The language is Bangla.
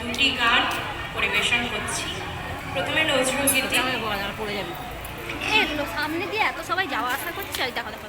দুটি গান পরিবেশন করছি। প্রথমে নজরুল গীতি। পড়ে যাবে। সামনে দিয়ে এত সবাই যাওয়া আসা করছে দেখো দেখো